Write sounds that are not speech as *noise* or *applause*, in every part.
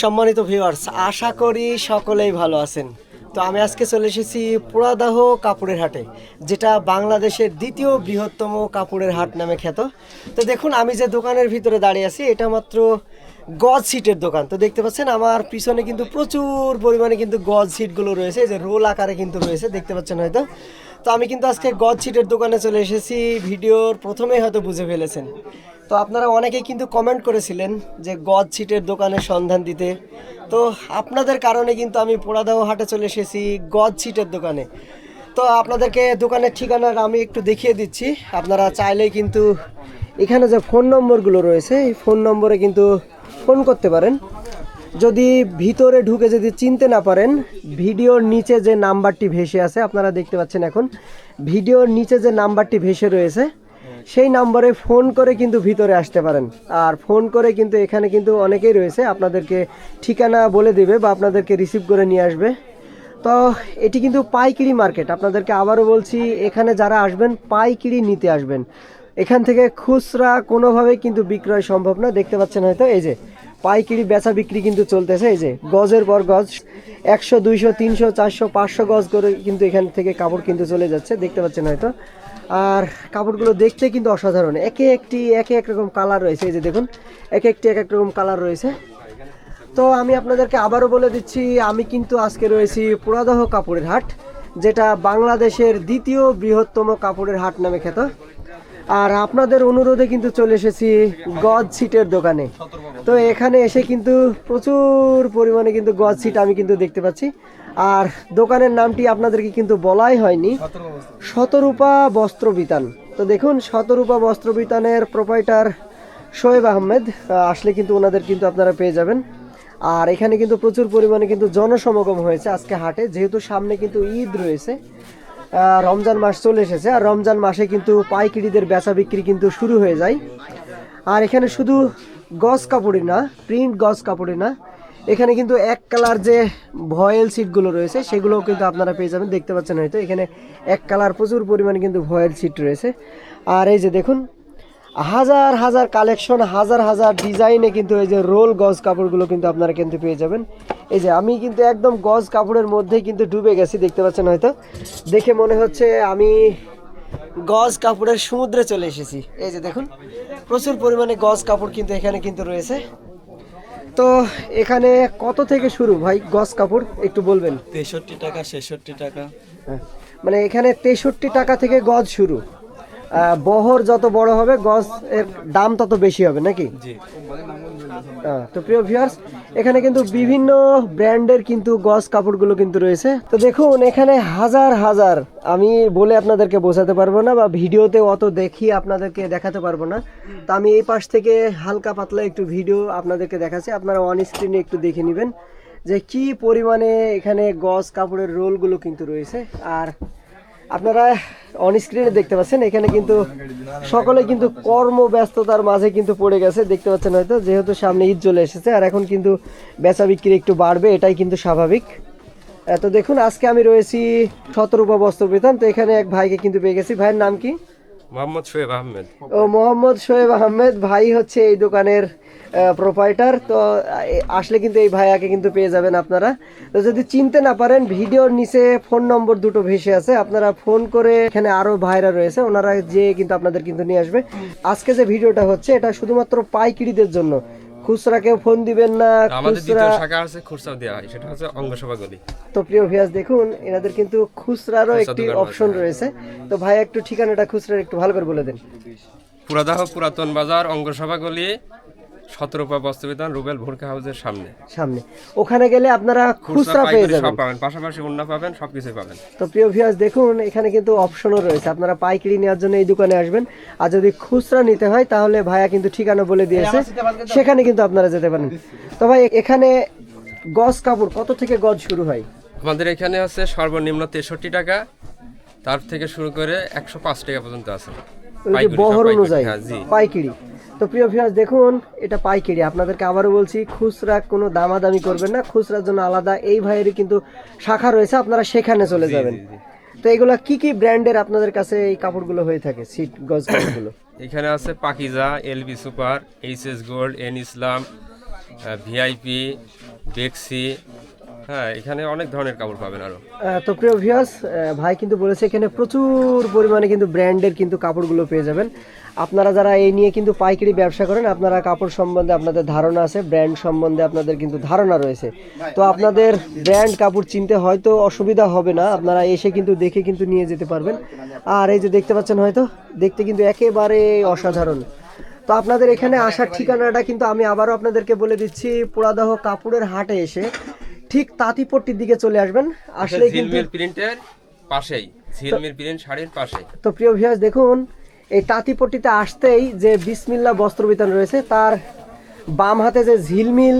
সম্মানিত ভিউয়ার্স আশা করি সকলেই ভালো আছেন। তো আমি আজকে চলে এসেছি পুরাদাহ কাপড়ের হাটে, যেটা বাংলাদেশের দ্বিতীয় বৃহত্তম কাপড়ের হাট নামে খ্যাত। তো দেখুন, আমি যে দোকানের ভিতরে দাঁড়িয়ে আছি, এটা মাত্র গজ সিটের দোকান। তো দেখতে পাচ্ছেন, আমার পিছনে কিন্তু প্রচুর পরিমাণে কিন্তু গজ সিটগুলো রয়েছে যে রোল আকারে কিন্তু রয়েছে, দেখতে পাচ্ছেন হয়তো। তো আমি কিন্তু আজকে গজ সিটের দোকানে চলে এসেছি, ভিডিওর প্রথমেই হয়তো বুঝে ফেলেছেন। তো আপনারা অনেকেই কিন্তু কমেন্ট করেছিলেন যে গজ সিটের দোকানের সন্ধান দিতে। তো আপনাদের কারণে কিন্তু আমি পোড়াদাহ হাটে চলে এসেছি গজ সিটের দোকানে। তো আপনাদেরকে দোকানের ঠিকানাটা আমি একটু দেখিয়ে দিচ্ছি। আপনারা চাইলেই কিন্তু এখানে যে ফোন নম্বরগুলো রয়েছে, এই ফোন নম্বরে কিন্তু ফোন করতে পারেন। যদি ভিতরে ঢুকে যদি চিনতে না পারেন, ভিডিওর নিচে যে নাম্বারটি ভেসে আছে, আপনারা দেখতে পাচ্ছেন এখন, ভিডিওর নিচে যে নাম্বারটি ভেসে রয়েছে সেই নম্বরে ফোন করে কিন্তু ভিতরে আসতে পারেন। আর ফোন করে কিন্তু এখানে কিন্তু অনেকেই রয়েছে, আপনাদেরকে ঠিকানা বলে দেবে বা আপনাদেরকে রিসিভ করে নিয়ে আসবে। তো এটি কিন্তু পাইকিরি মার্কেট, আপনাদেরকে আবারও বলছি, এখানে যারা আসবেন, পাইকিরি নিতে আসবেন। এখান থেকে খুচরা কোনোভাবেই কিন্তু বিক্রয় সম্ভব না, দেখতে পাচ্ছেন হয়তো, এই যে পাইকিরি বেচা বিক্রি কিন্তু চলতেছে, এই যে গজের পর গজ, একশো, দুইশো, তিনশো, চারশো, পাঁচশো গজ করে কিন্তু এখান থেকে কাপড় কিন্তু চলে যাচ্ছে, দেখতে পাচ্ছেন হয়তো। আর কাপড়গুলো দেখতে কিন্তু অসাধারণ। একে একটি, একে এক রকম কালার রয়েছে, এই যে দেখুন, এক একটি, এক এক রকম কালার রয়েছে। তো আমি আপনাদেরকে আবারও বলে দিচ্ছি, আমি কিন্তু আজকে রয়েছি পুরাদহ কাপড়ের হাট, যেটা বাংলাদেশের দ্বিতীয় বৃহত্তম কাপড়ের হাট নামে খ্যাত। আর আপনাদের অনুরোধে কিন্তু চলে এসেছি গজ সিটের দোকানে। তো এখানে এসে কিন্তু প্রচুর পরিমাণে কিন্তু গজ সিট আমি কিন্তু দেখতে পাচ্ছি। আর দোকানের নামটি আপনাদেরকে কিন্তু বলাই হয়নি। শতরূপা বস্ত্র বিতান। তো দেখুন, শতরূপা বস্ত্র বিতানের প্রোপাইটার শোয়েব আহমেদ আসলে কিন্তু ওনাদের কিন্তু আপনারা পেয়ে যাবেন। আর এখানে কিন্তু প্রচুর পরিমাণে কিন্তু জনসমাগম হয়েছে আজকে হাটে, যেহেতু সামনে কিন্তু ঈদ রয়েছে রমজান মাস চলে এসেছে, আর রমজান মাসে কিন্তু পাইকিরিদের বেচা বিক্রি কিন্তু শুরু হয়ে যায়। আর এখানে শুধু গজ কাপড়ই না প্রিন্ট গজ কাপড়ই না এখানে কিন্তু এক কালার যে ভয়েল সিটগুলো রয়েছে, সেগুলোও কিন্তু আপনারা পেয়ে যাবেন, দেখতে পাচ্ছেন হয়তো। এখানে এক কালার প্রচুর পরিমাণে কিন্তু ভয়েল সিট রয়েছে। আর এই যে দেখুন, হাজার হাজার কালেকশন, হাজার হাজার ডিজাইনে কিন্তু এই যে রোল গজ কাপড়গুলো কিন্তু আপনারা কিন্তু পেয়ে যাবেন। এই যে আমি কিন্তু একদম গজ কাপড়ের মধ্যেই কিন্তু ডুবে গেছি, দেখতে পাচ্ছেন হয়তো। দেখে মনে হচ্ছে আমি গজ কাপড়ের সমুদ্রে চলে এসেছি। এই যে দেখুন, প্রচুর পরিমাণে গজ কাপড় কিন্তু এখানে কিন্তু রয়েছে। তো এখানে কত থেকে শুরু ভাই গস কাপড়? একটু বলবেন। তেষট্টি টাকা ছেষট্টি টাকা। হ্যাঁ, মানে এখানে তেষট্টি টাকা থেকে গজ শুরু। আহ, বহর যত বড় হবে গজ এর দাম তত বেশি হবে নাকি? তো প্রিয় ভিউয়ার্স এখানে কিন্তু বিভিন্ন ব্র্যান্ডের কিন্তু গজ কাপড়গুলো কিন্তু রয়েছে। তো দেখুন, এখানে হাজার হাজার, আমি বলে আপনাদেরকে বোঝাতে পারব না বা ভিডিওতে অত দেখি আপনাদেরকে দেখাতে পারব না। তো আমি এই পাশ থেকে হালকা পাতলা একটু ভিডিও আপনাদেরকে দেখাচ্ছি, আপনারা অন স্ক্রিনে একটু দেখে নেবেন যে কি পরিমাণে এখানে গজ কাপড়ের রোলগুলো কিন্তু রয়েছে। আর আপনারা অন স্ক্রিনে দেখতে পাচ্ছেন, এখানে কিন্তু সকলে কিন্তু কর্মব্যস্ততার মাঝে কিন্তু পড়ে গেছে, দেখতে পাচ্ছেন হয়তো, যেহেতু সামনে ঈদ চলে এসেছে, আর এখন কিন্তু বেচা বিক্রি একটু বাড়বে, এটাই কিন্তু স্বাভাবিক। তো দেখুন, আজকে আমি রয়েছি শতরূপা বস্ত্র বিতান তো এখানে এক ভাইকে কিন্তু পেয়ে গেছি। ভাইয়ের নাম কি? মোহাম্মদ শোয়েব আহমেদ। ও মোহাম্মদ শোয়েব আহমেদ ভাই হচ্ছে এই দোকানের প্রোপাইটার তো আসলে কিন্তু এই ভাইয়াকে কিন্তু পেয়ে যাবেন আপনারা। তো যদি চিনতে না পারেন, ভিডিওর নিচে ফোন নম্বর দুটো ভেসে আছে। আপনারা ফোন করে এখানে আরও ভাইরা রয়েছে। ওনারা যে কিন্তু আপনাদের কিন্তু নিয়ে আসবে। আজকে যে ভিডিওটা হচ্ছে, এটা শুধুমাত্র পাইকিরিদের জন্য। খুচরা কেউ ফোন দিবেন না আমাদের খুচরা দ্বিতীয় শাখা আছে খুচরা দেওয়া হয়। সেটা হচ্ছে অঙ্গসভা গলি তো প্রিয় ভিয়াস দেখুন এনাদের কিন্তু খুচরারও একটি অপশন রয়েছে। তো ভাই একটু ঠিকানাটা খুচরার একটু ভালো করে বলে দেন। পুরাদাহ পুরাতন বাজার অঙ্গসভা গলি বস্ত্রবিধান রুবেল ভুরকা হাউসের সামনে। সামনে। ওখানে গেলে আপনারা খুচরা পেয়ে যাবেন সব পাবেন পাশাপাশি অন্য পাবেন পাবেন। তো প্রিয় ভিউয়ার্স দেখুন এখানে কিন্তু অপশনও রয়েছে। আপনারা পাইকারি নেওয়ার জন্য এই দোকানে আসবেন। আর যদি খুচরা নিতে হয় তাহলে ভাইয়া কিন্তু ঠিকানা বলে দিয়েছে। সেখানে কিন্তু আপনারা যেতে পারেন। তো ভাই এখানে গজ কাপড় কত থেকে গজ শুরু হয়? আমাদের এখানে আছে সর্বনিম্ন তেষট্টি টাকা। তার থেকে শুরু করে একশো পাঁচ টাকা পর্যন্ত আছে। বহর অনুযায়ী হ্যাঁ, পাইকারি। তো প্রিয় ভিউয়ার্স দেখুন এটা পাইকারি। আপনাদেরকে আবারও বলছি খুচরা কোনো দামাদামি করবেন না। খুচরার জন্য আলাদা। এই ভাইয়েরই কিন্তু শাখা রয়েছে আপনারা সেখানে চলে যাবেন। তো এগুলা কি কি ব্র্যান্ডের আপনাদের কাছে এই কাপড়গুলো হয়ে থাকে? সিট গজ কাপড়গুলো। *coughs* এখানে আছে Pakiza LB super H S gold N Islam VIP বেক্সি হ্যাঁ এখানে অনেক ধরনের কাপড় পাবেন আহ, তো প্রিয় ভিউয়ার্স ভাই কিন্তু বলেছে এখানে প্রচুর পরিমাণে কিন্তু ব্র্যান্ডের কিন্তু কাপড়গুলো পেয়ে যাবেন। আপনারা যারা এই নিয়ে কিন্তু পাইকারি ব্যবসা করেন আপনারা কাপড় সম্বন্ধে আপনাদের ধারণা আছে ব্র্যান্ড সম্বন্ধে আপনাদের কিন্তু ধারণা রয়েছে। তো আপনাদের ব্র্যান্ড কাপড় চিনতে হয়তো অসুবিধা হবে না আপনারা এসে কিন্তু দেখে কিন্তু নিয়ে যেতে পারবেন। আর এই যে দেখতে পাচ্ছেন হয়তো দেখতে কিন্তু একেবারে অসাধারণ। তো আপনাদের এখানে আসার ঠিকানাটা কিন্তু আমি আবারও আপনাদেরকে বলে দিচ্ছি পোড়াদহ কাপড়ের হাটে এসে ঠিক তাঁতিপট্টির দিকে চলে আসবেন। আসলে কিন্তু ঝিলমিল প্রিন্টের পাশেই ঝিলমিল প্রিন্ট শাড়ির পাশে তো প্রিয় ভিউয়ার্স দেখুন এই তাঁতিপট্টিতে আসতেই যে বিসমিল্লা বস্ত্র বিতান রয়েছে তার বাম হাতে যে ঝিলমিল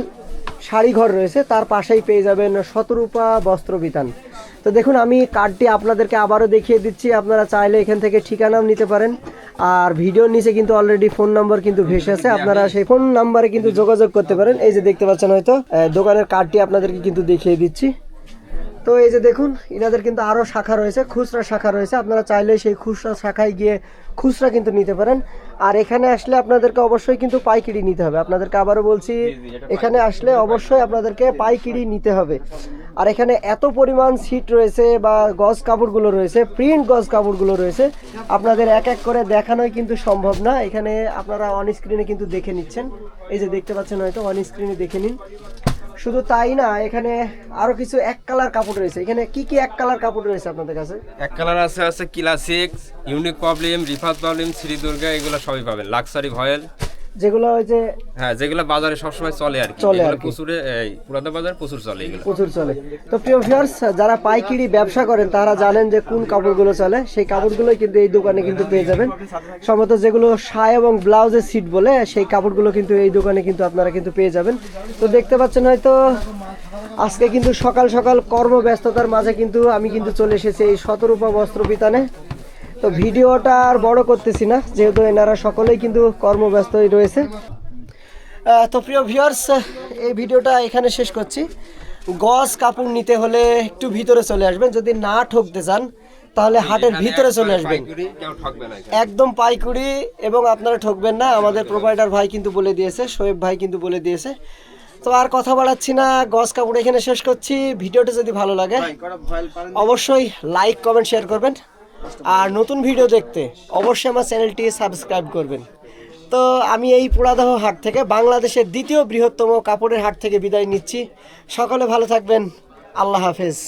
শাড়িঘর রয়েছে তার পাশেই পেয়ে যাবেন শতরূপা বস্ত্র বিতান তো দেখুন আমি কার্ডটি আপনাদেরকে আবারও দেখিয়ে দিচ্ছি। আপনারা চাইলে এখান থেকে ঠিকানাও নিতে পারেন। আর ভিডিওর নিচে কিন্তু অলরেডি ফোন নাম্বার কিন্তু ভেসে আছে। আপনারা সেই ফোন নাম্বারে কিন্তু যোগাযোগ করতে পারেন। এই যে দেখতে পাচ্ছেন হয়তো দোকানের কার্ডটি আপনাদেরকে কিন্তু দেখিয়ে দিচ্ছি। তো এই যে দেখুন ইনাদের কিন্তু আরও শাখা রয়েছে খুচরা শাখা রয়েছে। আপনারা চাইলে সেই খুচরা শাখায় গিয়ে খুচরা কিন্তু নিতে পারেন। আর এখানে আসলে আপনাদেরকে অবশ্যই কিন্তু পাইকিরি নিতে হবে। আপনাদেরকে আবারও বলছি এখানে আসলে অবশ্যই আপনাদেরকে পাইকিরি নিতে হবে। আর এখানে এত পরিমাণ সিট রয়েছে বা গজ কাপড়গুলো রয়েছে প্রিন্ট গজ কাপড়গুলো রয়েছে আপনাদের এক এক করে দেখানোই কিন্তু সম্ভব না। এখানে আপনারা অন স্ক্রিনে কিন্তু দেখে নিচ্ছেন। এই যে দেখতে পাচ্ছেন হয়তো অন স্ক্রিনে দেখে নিন। শুধু তাই না, এখানে আরও কিছু এক কালার কাপড় রয়েছে। এখানে কি কি এক কালার কাপড় রয়েছে আপনাদের কাছে? এক কালার আছে আছে classic unique problem Rifat problem Shri Durga এগুলো সবই পাবেন। Luxury voile. যেগুলো ওই যে হ্যাঁ যেগুলো বাজারে সবসময় চলে আর কি। চলে আর। প্রচুরে বাজার প্রচুর চলে এগুলো। প্রচুর চলে। তো প্রিয় ভিউয়ার্স যারা পাইকারি ব্যবসা করেন তারা জানেন যে কোন কাপড়গুলো চলে। সেই কাপড়গুলোই কিন্তু এই দোকানে কিন্তু পেয়ে যাবেন। সম্ভবত যেগুলো শায় এবং ব্লাউজের সিট বলে সেই কাপড়গুলো কিন্তু এই দোকানে কিন্তু আপনারা কিন্তু পেয়ে যাবেন। তো দেখতে পাচ্ছেন হয়তো আজকে কিন্তু সকাল সকাল কর্মব্যস্ততার মাঝে কিন্তু আমি কিন্তু চলে এসেছি এই শতরূপা বস্ত্র বিতানে। তো ভিডিওটা আর বড় করতেছি না যেহেতু এনারা সকলেই কিন্তু কর্মব্যস্তই রয়েছে। তো প্রিয় ভিউয়ার্স এই ভিডিওটা এখানে শেষ করছি। গজ কাপড় নিতে হলে একটু ভিতরে চলে আসবেন যদি না ঠকতে চান তাহলে হাটের ভিতরে চলে আসবেন। একদম পাইকুড়ি এবং আপনারা ঠকবেন না আমাদের প্রোভাইডার ভাই কিন্তু বলে দিয়েছে শোয়েব ভাই কিন্তু বলে দিয়েছে। তো আর কথা বাড়াচ্ছি না গজ কাপড় এখানে শেষ করছি। ভিডিওটা যদি ভালো লাগে অবশ্যই লাইক কমেন্ট শেয়ার করবেন। আর নতুন ভিডিও দেখতে অবশ্যই আমার চ্যানেলটি সাবস্ক্রাইব করবেন। তো আমি এই পুরাদহ হাট থেকে বাংলাদেশের দ্বিতীয় বৃহত্তম কাপড়ের হাট থেকে বিদায় নিচ্ছি। সকলে ভালো থাকবেন। আল্লাহ হাফেজ।